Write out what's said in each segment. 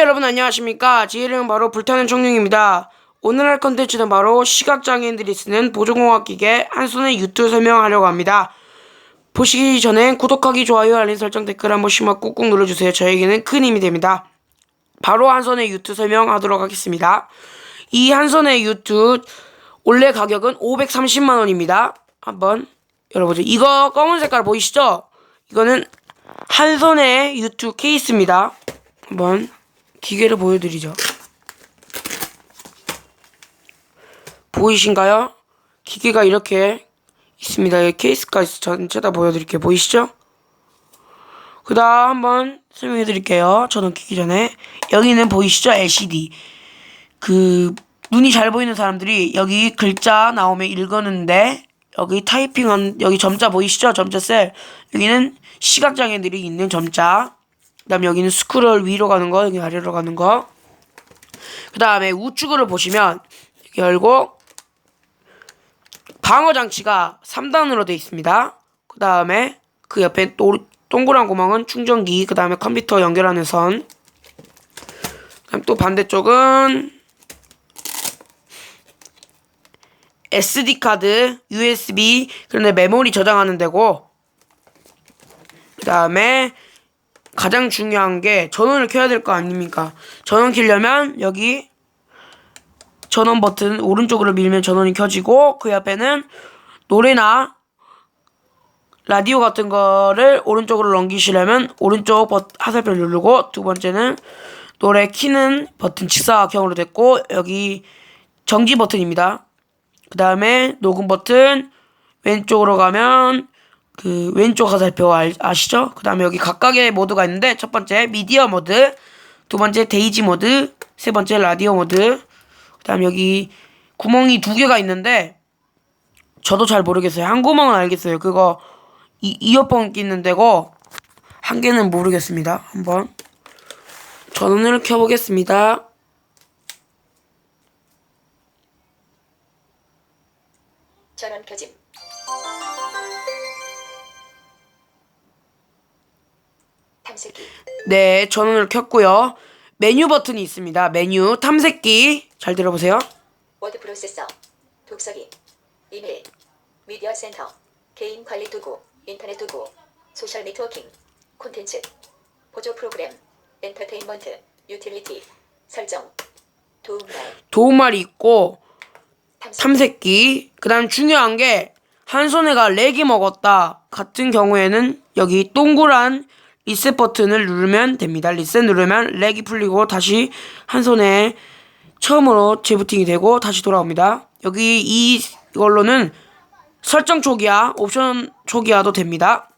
여러분 안녕하십니까? 지혜령 바로 불타는 청룡입니다. 오늘 할 컨텐츠는 바로 시각장애인들이 쓰는 보조공학 기계 한 손에 유튜브 설명하려고 합니다. 보시기 전에 구독하기 좋아요 알림 설정 댓글 한 번씩만 꾹꾹 눌러주세요. 저에게는 큰 힘이 됩니다. 바로 한 손에 유튜브 설명하도록 하겠습니다. 이 한 손에 유튜브 원래 가격은 530만원입니다. 한번 열어보죠. 이거 검은 색깔 보이시죠? 이거는 한 손에 유튜브 케이스입니다. 한번 기계를 보여드리죠. 보이신가요? 기계가 이렇게 있습니다. 이 케이스까지 전체 다 보여드릴게요. 보이시죠? 그 다음 한번 설명해드릴게요. 저는 키기 전에 여기는 보이시죠? LCD 그 눈이 잘 보이는 사람들이 여기 글자 나오면 읽었는데 여기 타이핑한 여기 점자 보이시죠? 점자 셀 여기는 시각장애들이 있는 점자 그 다음에 여기는 스크롤 위로 가는 거, 여기 아래로 가는 거. 그 다음에 우측으로 보시면, 열고, 방어 장치가 3단으로 되어 있습니다. 그 다음에 그 옆에 또 동그란 구멍은 충전기, 그 다음에 컴퓨터 연결하는 선. 그다음 또 반대쪽은 SD 카드, USB, 그런데 메모리 저장하는 데고, 그 다음에 가장 중요한 게 전원을 켜야 될 거 아닙니까? 전원 켜려면 여기 전원 버튼 오른쪽으로 밀면 전원이 켜지고 그 옆에는 노래나 라디오 같은 거를 오른쪽으로 넘기시려면 오른쪽 버 하살표 누르고 두 번째는 노래 키는 버튼 직사각형으로 됐고 여기 정지 버튼입니다. 그 다음에 녹음 버튼 왼쪽으로 가면 그 왼쪽 화살표 아, 아시죠? 그 다음에 여기 각각의 모드가 있는데 첫 번째 미디어 모드, 두 번째 데이지 모드, 세 번째 라디오 모드, 그 다음 여기 구멍이 두 개가 있는데 저도 잘 모르겠어요. 한 구멍은 알겠어요. 그거 이, 이어폰 끼는 데고 한 개는 모르겠습니다. 한번 전원을 켜보겠습니다. 전원 켜짐. 탐색기. 네, 전원을 켰고요. 메뉴 버튼이 있습니다. 메뉴 탐색기 잘 들어보세요. 워드 프로세서. 독서기. 이메일. 미디어 센터. 개인 관리 도구. 인터넷 도구. 소셜 네트워킹. 콘텐츠. 보조 프로그램. 엔터테인먼트. 유틸리티. 설정. 도움말. 도움말이 있고 탐색. 탐색기. 그다음 중요한 게 한 손에가 렉이 먹었다 같은 경우에는 여기 동그란 리셋 버튼을 누르면 됩니다. 리셋 누르면 렉이 풀리고 다시 한 손에 처음으로 재부팅이 되고 다시 돌아옵니다. 여기 이걸로는 설정 초기화, 옵션 초기화도 됩니다.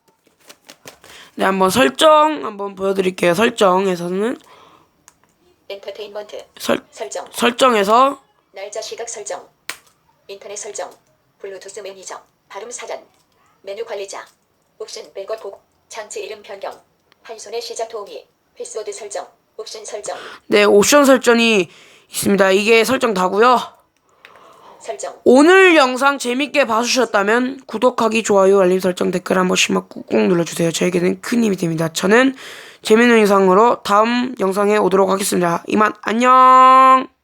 네, 한번 설정 한번 보여드릴게요. 설정에서는 엔터테인먼트. 설 설정. 설정에서 날짜 시각 설정. 인터넷 설정. 블루투스 매니저. 발음 사전. 메뉴 관리자. 옵션 백업 복. 장치 이름 변경. 한 손의 시작 도우미. 패스워드 설정. 옵션 설정. 네 옵션 설정이 있습니다. 이게 설정 다고요. 설정. 오늘 영상 재밌게 봐주셨다면 구독하기, 좋아요, 알림 설정, 댓글 한 번씩만 꾹꾹 눌러주세요. 저에게는 큰 힘이 됩니다. 저는 재밌는 영상으로 다음 영상에 오도록 하겠습니다. 이만 안녕!